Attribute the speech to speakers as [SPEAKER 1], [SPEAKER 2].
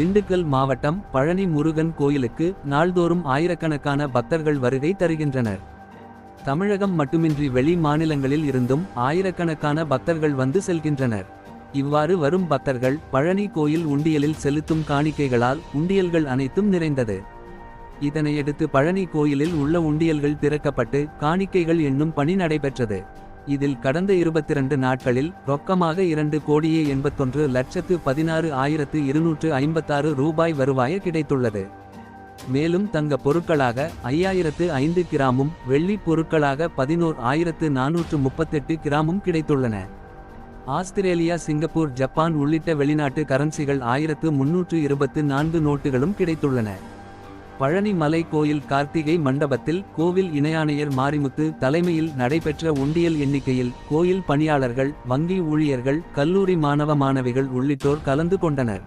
[SPEAKER 1] திண்டுக்கல் மாவட்டம் பழனி முருகன் கோயிலுக்கு நாள்தோறும் ஆயிரக்கணக்கான பக்தர்கள் வருகை தருகின்றனர். தமிழகம் மட்டுமின்றி வெளி மாநிலங்களில் இருந்தும் ஆயிரக்கணக்கான பக்தர்கள் வந்து செல்கின்றனர். இவ்வாறு வரும் பக்தர்கள் பழனி கோயில் உண்டியலில் செலுத்தும் காணிக்கைகளால் உண்டியல்கள் அனைத்தும் நிறைந்தது. இதனையடுத்து பழனி கோயிலில் உள்ள உண்டியல்கள் திறக்கப்பட்டு காணிக்கைகள் என்னும் பணி நடைபெற்றது. இதில் கடந்த இருபத்திரண்டு நாட்களில் ரொக்கமாக இரண்டு கோடியே எண்பத்தொன்று லட்சத்து பதினாறு ஆயிரத்து இருநூற்று ஐம்பத்தாறு ரூபாய் வருவாய கிடைத்துள்ளது. மேலும் தங்க பொருட்களாக ஐயாயிரத்து ஐந்து கிராமும் வெள்ளி பொருட்களாக பதினோர் ஆயிரத்து நானூற்று முப்பத்தெட்டு கிராமும் கிடைத்துள்ளன. ஆஸ்திரேலியா சிங்கப்பூர் ஜப்பான் உள்ளிட்ட வெளிநாட்டு கரன்சிகள் ஆயிரத்து முன்னூற்று இருபத்து நான்கு நோட்டுகளும் கிடைத்துள்ளன. பழனி மலை கோயில் கார்த்திகை மண்டபத்தில் கோவில் இணையாணையர் மாரிமுத்து தலைமையில் நடைபெற்ற உண்டியல் எண்ணிக்கையில் கோயில் பணியாளர்கள் வங்கி ஊழியர்கள் கல்லூரி மாணவ மாணவிகள் உள்ளிட்டோர் கலந்து கொண்டனர்.